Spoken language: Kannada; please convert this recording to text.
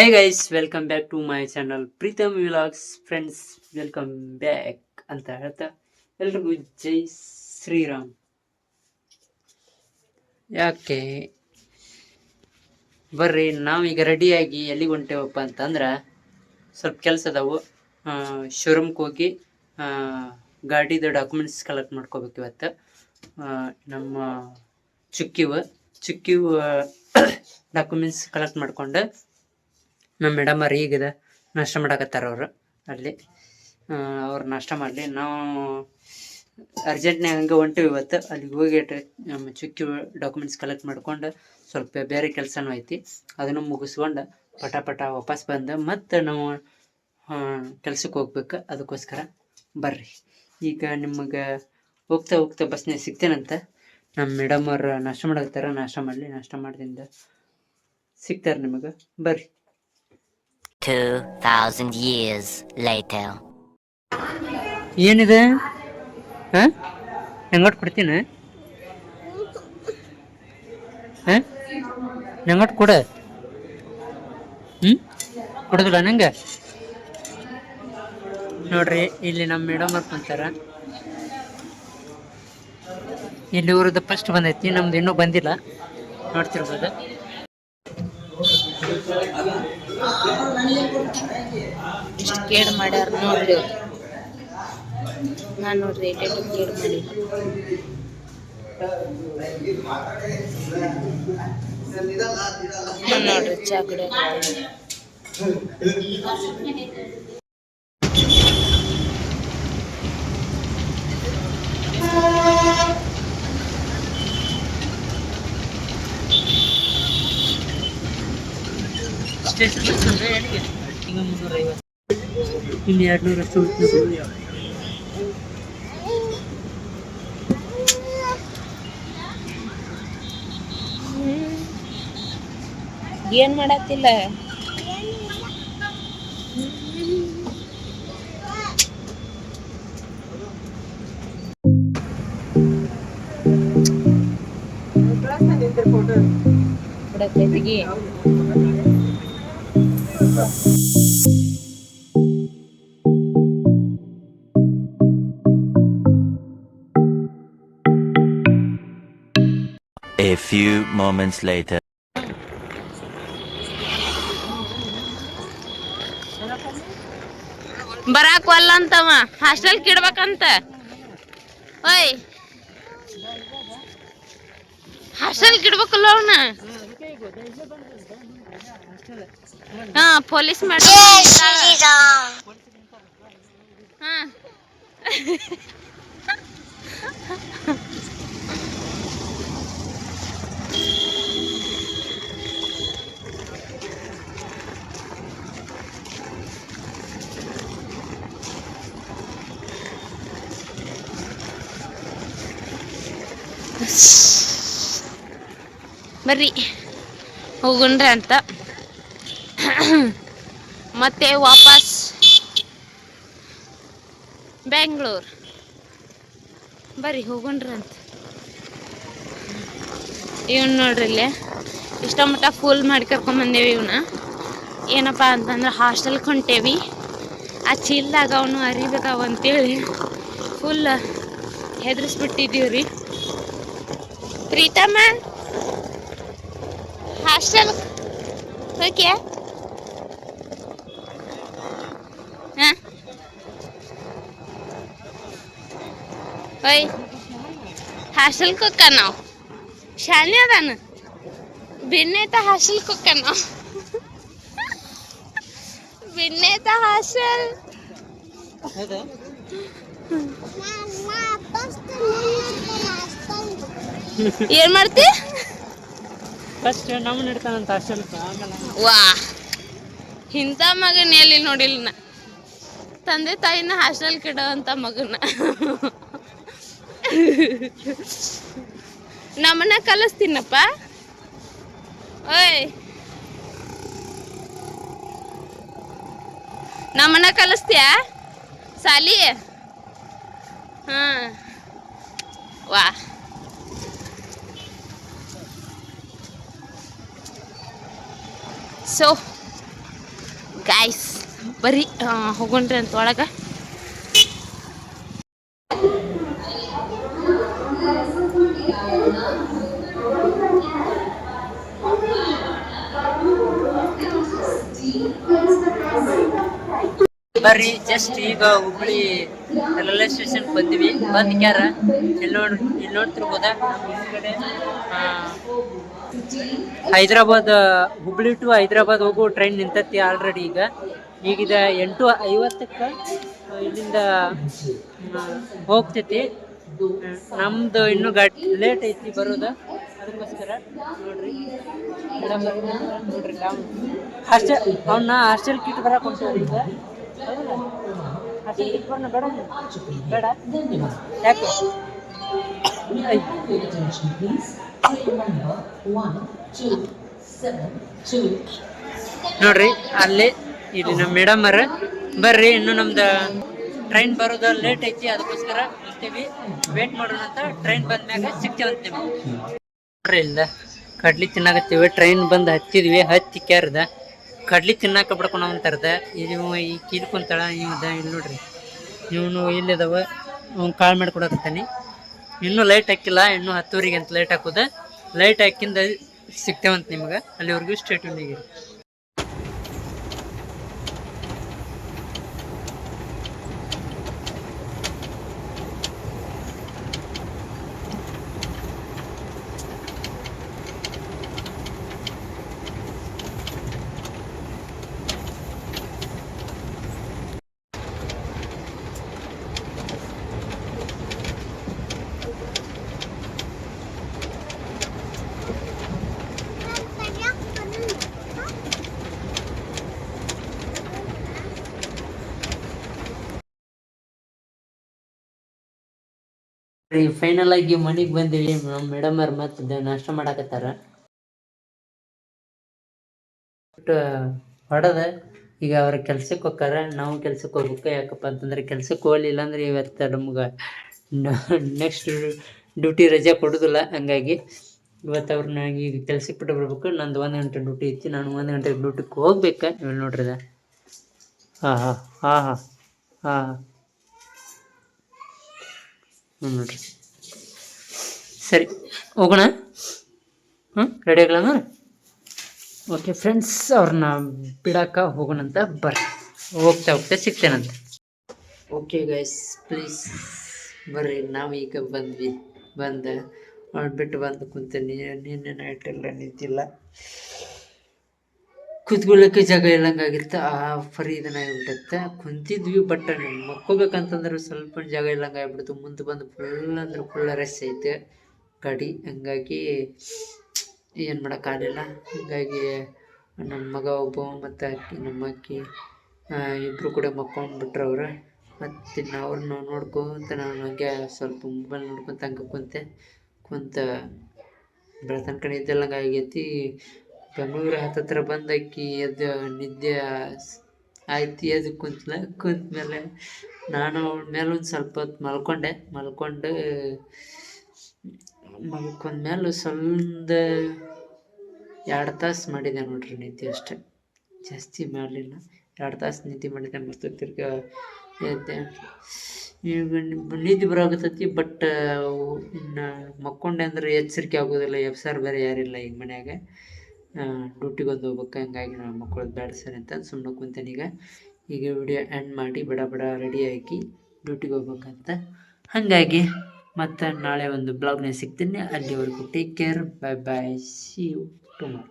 Hey guys welcome back to my channel Preetham vlogs friends welcome back ಅಂತ ಹೇಳ್ತಾ ಎಲ್ರಿಗೂ ಜೈ ಶ್ರೀರಾಮ್. ಯಾಕೆ? ಬರ್ರಿ, ನಾವೀಗ ರೆಡಿಯಾಗಿ ಎಲ್ಲಿಗೆ ಹೊಂಟೇವಪ್ಪ ಅಂತಂದ್ರೆ ಸ್ವಲ್ಪ ಕೆಲಸ ಅದಾವು. ಶೋರೂಮ್ಗೆ ಹೋಗಿ ಗಾಡಿದು ಡಾಕ್ಯುಮೆಂಟ್ಸ್ ಕಲೆಕ್ಟ್ ಮಾಡ್ಕೋಬೇಕು ಇವತ್ತು. ನಮ್ಮ ಚುಕ್ಕಿವ ಚುಕ್ಕಿವ ಡಾಕ್ಯುಮೆಂಟ್ಸ್ ಕಲೆಕ್ಟ್ ಮಾಡ್ಕೊಂಡು ನಮ್ಮ ಮೇಡಮ್ ಅವ್ರು ಈಗದ ನಾಷ್ಟ ಮಾಡಕತ್ತಾರ ಅವರು ಅಲ್ಲಿ. ಅವ್ರು ನಾಷ್ಟ ಮಾಡಲಿ. ನಾವು ಅರ್ಜೆಂಟ್ನಾಗ ಹಂಗೆ ಹೊಂಟಿವಿ ಇವತ್ತು. ಅಲ್ಲಿಗೆ ಹೋಗಿ ನಮ್ಮ ಚುಕ್ಕಿ ಡಾಕ್ಯುಮೆಂಟ್ಸ್ ಕಲೆಕ್ಟ್ ಮಾಡ್ಕೊಂಡು ಸ್ವಲ್ಪ ಬೇರೆ ಕೆಲಸನೂ ಐತಿ. ಅದನ್ನು ಮುಗಿಸ್ಕೊಂಡು ಪಟ ಪಟ ವಾಪಸ್ ಬಂದು ಮತ್ತೆ ನಾವು ಕೆಲ್ಸಕ್ಕೆ ಹೋಗ್ಬೇಕು. ಅದಕ್ಕೋಸ್ಕರ ಬರ್ರಿ. ಈಗ ನಿಮಗೆ ಹೋಗ್ತಾ ಹೋಗ್ತಾ ಬಸ್ನಾಗ ಸಿಗ್ತೇನಂತ? ನಮ್ಮ ಮೇಡಮ್ ಅವ್ರು ನಾಷ್ಟ ಮಾಡಕತ್ತಾರ. ನಾಷ್ಟ ಮಾಡಲಿ. ನಾಷ್ಟ ಮಾಡಿದಿಂದ ಸಿಗ್ತಾರೆ ನಿಮಗೆ. ಬರ್ರಿ. 2,000 years later. ಏನಿದೆ? ಹಾ? ನಂಗೊಟ್ಟು ಕೊಡ್ತೀನಿ? ಹಾ? ನಂಗೊಟ್ಟು ಕೊಡ? ಹ್ಞೂ ಕೊಡೋದಿಲ್ಲ ನಂಗೆ? ನೋಡ್ರಿ ಇಲ್ಲಿ ನಮ್ಮ ಮೇಡಮ್ ಅವ್ರು ಕುಂತಾರ. ಇಲ್ಲಿ ಊರದ್ದು ಫಸ್ಟ್ ಬಂದೈತಿ ನಮ್ದು ಇನ್ನೂ ಬಂದಿಲ್ಲ. ನೋಡ್ತಿರ್ಬೋದು. ಕೇಡ್ ಮಾಡ್ಯಾರ ನೋಡ್ರಿ ಅವ್ರು. ನಾನ್ ನೋಡ್ರಿ ಏಟೇಟು ಕೇಡ್ ಮಾಡಿ ನೋಡ್ರಿ ಚಾ ಕುಡಿಯೋಕೆ ಸ್ಟೇಷನ್ ಬಸ್ ಅಂದ್ರೆ ಎಲ್ಲಿಗೆ ಈಗ ಮುನ್ನೂರೈವತ್ತು ಇನ್ನು ಎರಡು ನೂರಷ್ಟು ಏನ್ ಮಾಡತ್ತಿಲ್ಲ? ಬಿಡತ್ತೈತಿಗಿ A few moments later. ಬರಾಕ್ ವಲ್ಲ ಅಂತವ ಹಾಸ್ಟೆಲ್ ಕಿಡ್ಬೇಕಂತ ಓಯ್. ಹಾಸ್ಟೆಲ್ ಕಿಡ್ಬೇಕಲ್ಲ ಅವನ. ಹಾ ಪೊಲೀಸ್ ಮೇಡಮ್ ಹಾ. ಬರ್ರಿ, ಹೋಗುಣ್ರಿ ಅಂತ. ಮತ್ತೆ ವಾಪಸ್ ಬೆಂಗಳೂರು ಬರ್ರಿ, ಹೋಗುಣ್ರಿ ಅಂತ. ಇವನ್ ನೋಡ್ರಿ ಇಲ್ಲಿ, ಇಷ್ಟ ಮಟ್ಟ ಫುಲ್ ಮಾಡಿ ಕರ್ಕೊಂಬಂದೇವಿ ಇವನ್ನ. ಏನಪ್ಪ ಅಂತಂದ್ರೆ ಹಾಸ್ಟೆಲ್ಗೆ ಹೊಂಟೇವಿ. ಆ ಚೀಲ್ದಾಗ ಅವನು ಅರಿಬೇಕಾವ ಅಂತೇಳಿ ಫುಲ್ ಹೆದರ್ಸ್ಬಿಟ್ಟಿದ್ದೀವಿ ರೀ ಪ್ರೀತಮ್ಮ ಹಾಸ್ಟೆಲ್ ಹೋಗ್ಯಾ ಹಾಂ ಓಯ್ ಹಾಸ್ಟೆಲ್ಗೆ ಹೋಗ್ಕ ನಾವು ಶಾಲೆ ಅದಾನ ಬಿನ್ನೇತ ಹಾಸ್ಟೆಲ್ಗೆ ಹೋಗ್ಕ ನಾವು ಬಿನ್ನೇತ ಹಾಸ್ಟೆಲ್ ಏನ್ ಮಾಡ್ತಿ? ಫಸ್ಟ್ ನಮ್ಮ ವಾ. ಇಂಥ ಮಗನ ಎಲ್ಲಿ ನೋಡಿಲ್ಲ ನಾ? ತಂದೆ ತಾಯಿನ ಹಾಸ್ಟೆಲ್ ಕಿಡೋಂತ ಮಗನ. ನಮ್ಮನ್ನ ಕಲಿಸ್ತೀನಪ್ಪ. ಓಯ್. ನಮ್ಮನ್ನ ಕಲಿಸ್ತೀಯ? ಸಾಲಿ? ಹಾ. ವಾ. ಸೊ ಗಾಯ್ಸ್ ಬರೀ ಆ, ಹೋಗೋಣ್ರಿ ಅಂತ ಒಳಗೆ. ಬರ್ರಿ ಜಸ್ಟ್ ಈಗ ಹುಬ್ಳಿ ರೈಲ್ವೆ ಸ್ಟೇಷನ್ ಬಂದಿವಿ. ಬಂದ್ ಕ್ಯಾರ ಇಲ್ಲಿ ನೋಡಿ ಇಲ್ಲಿ ನೋಡ್ತಿರ್ಬೋದ ಹಿಂದ್ಗಡೆ ಹೈದ್ರಾಬಾದ್, ಹುಬ್ಳಿ ಟು ಹೈದ್ರಾಬಾದ್ ಹೋಗೋ ಟ್ರೈನ್ ನಿಂತತಿ ಆಲ್ರೆಡಿ ಈಗ. ಈಗಿದ ಎಂಟು ಐವತ್ತಕ್ಕ ಇಲ್ಲಿಂದ ಹೋಗ್ತೈತಿ. ನಮ್ದು ಇನ್ನೂ ಗಾಡಿ ಲೇಟ್ ಐತಿ ಬರೋದ. ಅದಕ್ಕೋಸ್ಕರ ನೋಡ್ರಿ. ನೋಡ್ರಿ ಹಾಸ್ಟೆಲ್ ಅವನ್ನ ಹಾಸ್ಟೆಲ್ ಕಿಟ್ ಬರಕ್ ಹೊಂಟವ್ರಿ ಈಗ ಹೌದಲ್ಲ? ಹಾಸ್ಟೆಲ್ ಕಿಟ್ ಬರೋಣ ನೋಡ್ರಿ, ಅಲ್ಲಿ ಇಲ್ಲಿ ನಮ್ಮ ಮೇಡಮ್ ಅವ್ರ. ಬರ್ರಿ, ಇನ್ನು ನಮ್ದು ಟ್ರೈನ್ ಬರೋದು ಲೇಟ್ ಐತಿ, ಅದಕ್ಕೋಸ್ಕರ ಇರ್ತೀವಿ. ವೇಟ್ ಮಾಡೋಣ ಅಂತ ಟ್ರೈನ್ ಬಂದ್ಮ್ಯಾಗ ಸಿಗ್ತೇವಂತ ನಿಮ್ಗೆ ನೋಡ್ರಿ, ಇಲ್ಲ ಕಡ್ಲಿ ತಿನ್ನಾಗತ್ತೀವಿ ಟ್ರೈನ್ ಬಂದು ಹತ್ತಿದ್ವಿ, ಹತ್ತಿ ಕ್ಯಾರ್ದ ಕಡ್ಲಿ ತಿನ್ನಾಕ ಬಿಡ್ಕೊಂಡು ಅಂತಾರ್ದ ಇವು ಈ ಕೀಲ್ಕೊಂತಾಳ ಇವ್ದ ಇಲ್ಲಿ ನೋಡ್ರಿ. ಇವನು ಇಲ್ಲಿದಾವ ಅವ್ನು ಕಾಳು ಮಾಡಿ ಇನ್ನೂ ಲೈಟ್ ಹಾಕಿಲ್ಲ, ಇನ್ನೂ ಹತ್ತುವರೆಗೆ ಅಂತ ಲೈಟ್ ಹಾಕೋದ. ಲೈಟ್ ಹಾಕಿಂದ ಸಿಗ್ತೇವಂತ ನಿಮ್ಗೆ. ಅಲ್ಲಿವರೆಗೂ ಸ್ಟೇಟ್ ಆಗಿರಿ. ಫೈನಲ್ ಆಗಿ ಮನೆಗೆ ಬಂದಿವಿ. ನಮ್ಮ ಮೇಡಮ್ ಅವ್ರ ಮತ್ತೆ ನಾಷ್ಟ ಮಾಡಾಕತ್ತಾರ. ಹೊಡೆದ. ಈಗ ಅವ್ರ ಕೆಲ್ಸಕ್ಕೆ ಹೋಗಾರ ನಾವು ಕೆಲ್ಸಕ್ಕೆ ಹೋಗ್ಬೇಕು. ಯಾಕಪ್ಪ ಅಂತಂದ್ರೆ ಕೆಲ್ಸಕ್ಕೆ ಹೋಗ್ಲಿಲ್ಲ ಅಂದ್ರೆ ಇವತ್ತು ನಮ್ಗೆ ನೆಕ್ಸ್ಟ್ ಡ್ಯೂಟಿ ರಜೆ ಕೊಡೋದಿಲ್ಲ. ಹಂಗಾಗಿ ಇವತ್ತು ಅವ್ರನ್ನ ಈಗ ಕೆಲ್ಸಕ್ಕೆ ಬಿಟ್ಟು ಬರ್ಬೇಕು. ನಂದು ಒಂದು ಗಂಟೆ ಡ್ಯೂಟಿ ಇತ್ತು ನಾನು ಒಂದು ಗಂಟೆ ಡ್ಯೂಟಿಗೆ ಹೋಗ್ಬೇಕಾ. ನೀವು ನೋಡ್ರಿ ಹಾ, ಹಾಂ ಹಾಂ ಹಾಂ ಹಾಂ. ನೋಡ್ರಿ. ಸರಿ ಹೋಗೋಣ. ಹ್ಞೂ ರೆಡಿ ಆಗಲ್ಲ ಓಕೆ ಫ್ರೆಂಡ್ಸ್ ಅವ್ರನ್ನ ಹೋಗೋಣ ಹೋಗೋಣಂತ ಬರ್ರಿ. ಹೋಗ್ತಾ ಹೋಗ್ತಾ ಸಿಗ್ತೇನಂತ. ಓಕೆ ಗೈಸ್ ಪ್ಲೀಸ್ ಬರ್ರಿ. ನಾವು ಈಗ ಬಂದ್ವಿ. ಬಂದ ಬಿಟ್ಟು ಬಂದು ಕುಂತೀನಿ ನಿನ್ನೆ ನೈಟ್ ಎಲ್ಲ ನಿಂತಿಲ್ಲ. ಕುತ್ಕೊಳ್ಳೋಕೆ ಜಾಗ ಇಲ್ಲಂಗಾಗಿತ್ತು. ಆ ಫರಿ ಇದನ್ನ ಆಗ್ಬಿಟ್ಟತ್ತೆ. ಕುಂತಿದ್ವಿ ಬಟ್ ಮಕ್ಕೋಬೇಕಂತಂದ್ರೆ ಸ್ವಲ್ಪ ಜಾಗ ಇಲ್ಲಂಗ ಆಗಿಬಿಡ್ತು. ಮುಂದೆ ಬಂದು ಫುಲ್ ಅಂದ್ರೆ ಫುಲ್ ರಶ್ ಐತೆ. ಗಾಡಿ, ಹಂಗಾಗಿ ಏನು ಮಾಡೋಕ್ಕಾಗಲಿಲ್ಲ ಹಂಗಾಗಿ ನನ್ನ ಮಗ ಒಬ್ಬ, ಮತ್ತು ಅಕ್ಕಿ, ನಮ್ಮ ಅಕ್ಕಿ ಇಬ್ಬರು ಕೂಡ ಮಕ್ಕೊಂಡ್ಬಿಟ್ರು ಅವ್ರು. ಮತ್ತು ಅವ್ರನ್ನ ನೋಡ್ಕೊಂತ ನಾನು ಹಂಗೆ ಸ್ವಲ್ಪ ಮೊಬೈಲ್ ನೋಡ್ಕೊಂತ ಹಂಗೆ ಕುಂತೆ. ಕುಂತ ಬೆಳತನ ಕಡೆ ಇದ್ದಲ್ಲಂಗೆ ಆಗೈತಿ. ಬೆಂಗಳೂರು ಹತ್ತತ್ರ ಬಂದಕ್ಕಿ ಎದ್ದು ನಿದ್ದೆ ಆಯ್ತು, ಎದ್ದು ಕುಂತ್ಲ ಕುಂತ ಮೇಲೆ ನಾನು ಅವಳ ಮೇಲೆ ಒಂದು ಸ್ವಲ್ಪ ಹೊತ್ತು ಮಲ್ಕೊಂಡೆ. ಮಲ್ಕೊಂಡು, ಮಲ್ಕೊಂಡ್ಮೇಲೆ ಸ್ವಲ್ಪ ಎರಡು ತಾಸು ಮಾಡಿದೆ ನೋಡ್ರಿ ನಿದ್ದೆ ಅಷ್ಟೆ. ಜಾಸ್ತಿ ಮಾಡಲಿಲ್ಲ. ಎರಡು ತಾಸು ನಿದ್ದೆ ಮಾಡಿದೆ ಮತ್ತು ತಿರ್ಗ ಎದ್ದೆ. ಈಗ ನಿದ್ದೆ ಬರಾಕತ್ತೈತಿ, ಬಟ್ ಇನ್ನು ಮಕ್ಕೊಂಡೆ ಅಂದ್ರೆ ಎಚ್ಚರಿಕೆ ಆಗೋದಿಲ್ಲ. ಎಬ್ಸಾರ್ ಬೇರೆ ಯಾರಿಲ್ಲ ಈಗ ಮನ್ಯಾಗ. ಡ್ಯೂಟಿಗೆ ಒಂದು ಹೋಗ್ಬೇಕು? ಹಂಗಾಗಿ ನಾನು ಮಕ್ಕಳು ಬೇಡ ಸರ್ ಅಂತ ಸುಮ್ಮನೆ ಕುಂತೇನೆ ಈಗ. ಈಗ ವಿಡಿಯೋ ಎಂಡ್ ಮಾಡಿ ಬಡ ಬಡ ರೆಡಿ ಆಗಿ ಡ್ಯೂಟಿಗೆ ಹೋಗ್ಬೇಕಂತ. ಹಾಗಾಗಿ ಮತ್ತು ನಾಳೆ ಒಂದು ಬ್ಲಾಗ್ನ ಸಿಗ್ತೀನಿ. ಅಲ್ಲಿವರೆಗೂ take care bye bye see you tomorrow